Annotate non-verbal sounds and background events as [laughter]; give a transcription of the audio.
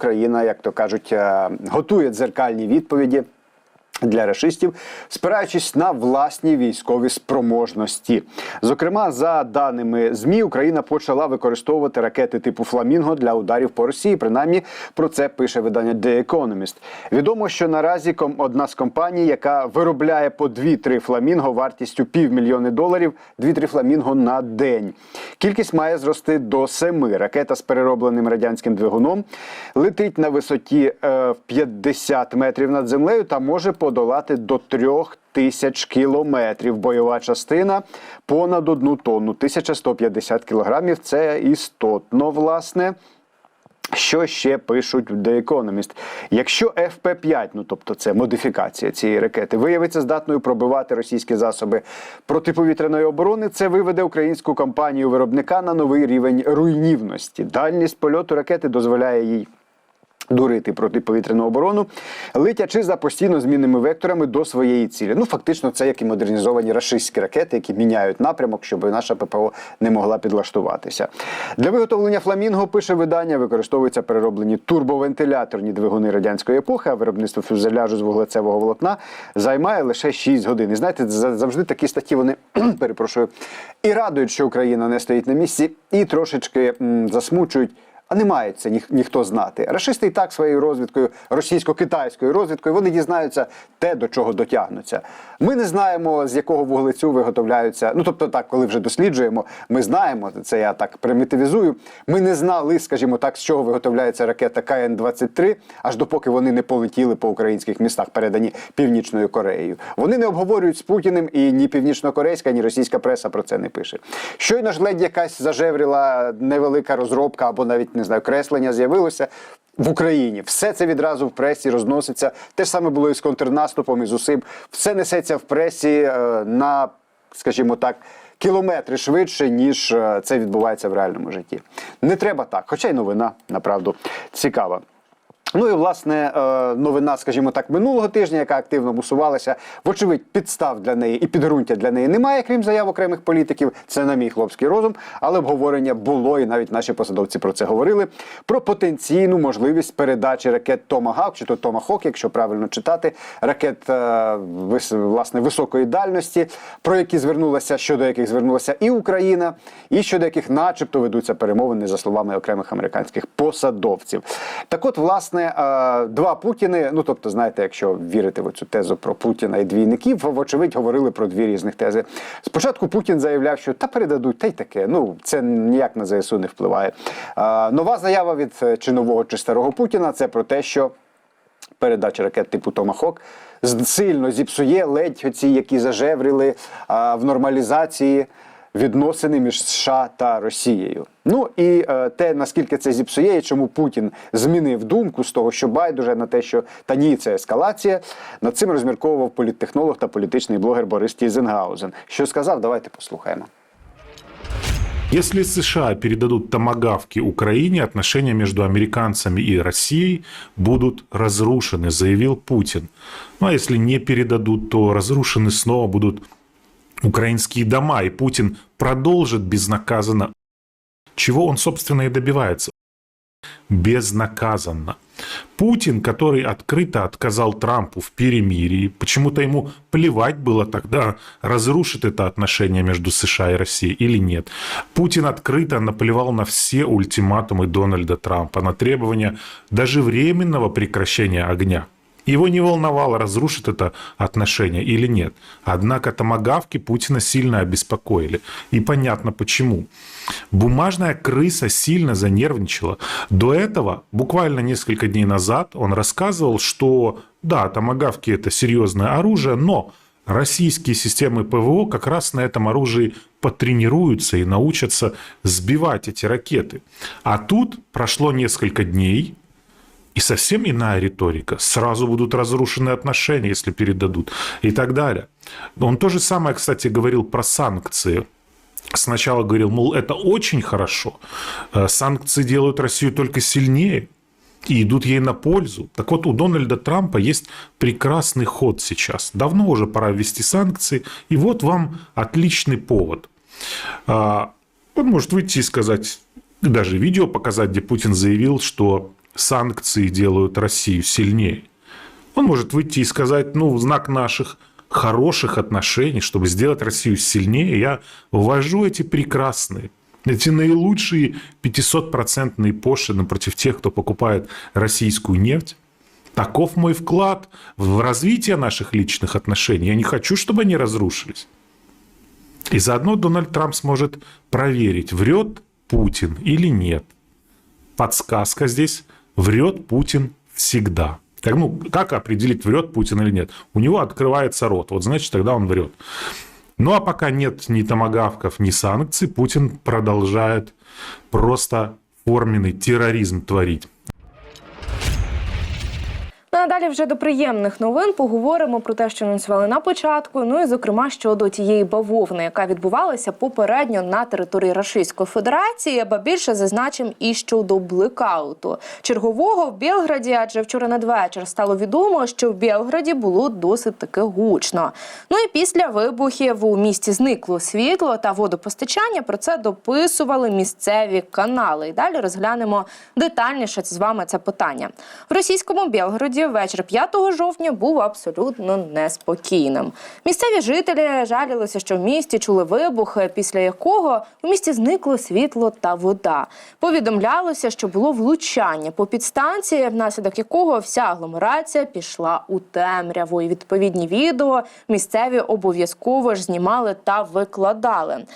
Україна, як то кажуть, е, готує дзеркальні відповіді. Для рашистів, спираючись на власні військові спроможності, зокрема, за даними змі, Україна почала використовувати ракети типу Фламінго для ударів по Росії. Принаймні про це пише видання The Economist. Відомо, що наразі одна з компаній, яка виробляє по 2-3 фламінго вартістю півмільйони доларів, 2-3 фламінго на день. Кількість має зрости до семи. Ракета з переробленим радянським двигуном летить на висоті е, в 50 метрів над землею та може подолати до трьох тисяч кілометрів. Бойова частина понад одну тонну, 1150 кілограмів. Це істотно, власне. Що ще пишуть в The Economist? Якщо FP-5, ну тобто це модифікація цієї ракети, виявиться здатною пробивати російські засоби протиповітряної оборони, це виведе українську компанію виробника на новий рівень руйнівності. Дальність польоту ракети дозволяє їй. Дурити протиповітряну оборону, летячи за постійно змінними векторами до своєї цілі. Ну фактично, це як і модернізовані рашистські ракети, які міняють напрямок, щоб наша ППО не могла підлаштуватися. Для виготовлення фламінго пише видання, використовуються перероблені турбовентиляторні двигуни радянської епохи, а виробництво фюзеляжу з вуглецевого волокна займає лише 6 годин. І знаєте, за- завжди такі статті вони [clears throat] перепрошую і радують, що Україна не стоїть на місці, і трошечки м, засмучують. А не має це ніх, ніхто знати. Рашисти і так своєю розвідкою, російсько-китайською розвідкою, вони дізнаються те, до чого дотягнуться. Ми не знаємо, з якого вуглецю виготовляються. Ну тобто, так, коли вже досліджуємо, ми знаємо, це я так примітивізую. Ми не знали, скажімо так, з чого виготовляється ракета КН-23, аж допоки вони не полетіли по українських містах, передані Північною Кореєю. Вони не обговорюють з Путіним, і ні північно-корейська, ні російська преса про це не пише. Щойно ж ледь якась зажевріла невелика розробка або навіть не знаю, креслення з'явилося. В Україні все це відразу в пресі розноситься. Те ж саме було і з контрнаступом, і з усім. Все несеться в пресі е, на, скажімо так, кілометри швидше, ніж е, це відбувається в реальному житті. Не треба так, хоча й новина, направду, цікава. Ну і власне е, новина, скажімо так, минулого тижня, яка активно мусувалася. Вочевидь, підстав для неї і підґрунтя для неї немає, крім заяв окремих політиків. Це на мій хлопський розум, але обговорення було, і навіть наші посадовці про це говорили. Про потенційну можливість передачі ракет Томагавк, чи то Томахок, якщо правильно читати, ракет е, власне високої дальності, про які звернулася щодо яких звернулася і Україна, і щодо яких, начебто, ведуться перемовини за словами окремих американських посадовців. Так, от, власне, е, два Путіни. Ну тобто, знаєте, якщо вірити в цю тезу про Путіна і двійників, вочевидь говорили про дві різних тези. Спочатку Путін заявляв, що та передадуть, та й таке. Ну це ніяк на ЗСУ не впливає. Нова заява від е, чи нового чи старого Путіна це про те, що передача ракет типу Томахок сильно зіпсує ледь оці, які зажевріли а, в нормалізації відносини між США та Росією. Ну і е, те, наскільки це зіпсує, і чому Путін змінив думку з того, що байдуже на те, що та ні, це ескалація. Над цим розмірковував політтехнолог та політичний блогер Борис Тізенгаузен. Що сказав, давайте послухаємо. Если США передадут томагавки Украине, отношения между американцами и Россией будут разрушены, заявил Путин. Ну а если не передадут, то разрушены снова будут украинские дома, и Путин продолжит безнаказанно. Чего он, собственно, и добивается? Безнаказанно. Путин, который открыто отказал Трампу в перемирии, почему-то ему плевать было тогда, разрушит это отношение между США и Россией или нет. Путин открыто наплевал на все ультиматумы Дональда Трампа, на требования даже временного прекращения огня. Его не волновало, разрушит это отношение или нет. Однако томагавки Путина сильно обеспокоили. И понятно почему. Бумажная крыса сильно занервничала. До этого, буквально несколько дней назад, он рассказывал, что да, томагавки это серьезное оружие, но российские системы ПВО как раз на этом оружии потренируются и научатся сбивать эти ракеты. А тут прошло несколько дней, и совсем иная риторика. Сразу будут разрушены отношения, если передадут. И так далее. Он то же самое, кстати, говорил про санкции. Сначала говорил, мол, это очень хорошо. Э, Санкции делают Россию только сильнее и идут ей на пользу. Так вот, у Дональда Трампа есть прекрасный ход сейчас. Давно уже пора ввести санкции. И вот вам отличный повод. А, Он может выйти и сказать, даже видео показать, где Путин заявил, что санкции делают Россию сильнее. Он может выйти и сказать, ну, в знак наших хороших отношений, чтобы сделать Россию сильнее, я ввожу эти прекрасные, эти наилучшие 500-процентные пошлины против тех, кто покупает российскую нефть. Таков мой вклад в развитие наших личных отношений. Я не хочу, чтобы они разрушились. И заодно Дональд Трамп сможет проверить, врет Путин или нет. Подсказка здесь – врет Путин всегда. Как, ну, как определить, врет Путин или нет? У него открывается рот, вот значит, тогда он врет. Ну а пока нет ни томогавков, ни санкций, Путин продолжает просто форменный терроризм творить. Далі вже до приємних новин поговоримо про те, що анонсували на початку. Ну і зокрема щодо тієї бавовни, яка відбувалася попередньо на території Російської Федерації, аба більше зазначимо і щодо блекауту чергового в Білграді. Адже вчора надвечір стало відомо, що в Білграді було досить таки гучно. Ну і після вибухів у місті зникло світло та водопостачання. Про це дописували місцеві канали. І далі розглянемо детальніше з вами це питання. В російському Білгороді вечір 5 жовтня був абсолютно неспокійним. Місцеві жителі жалілися, що в місті чули вибух, після якого у місті зникло світло та вода. Повідомлялося, що було влучання по підстанції, внаслідок якого вся агломерація пішла у темряву. І відповідні відео місцеві обов'язково ж знімали та викладали.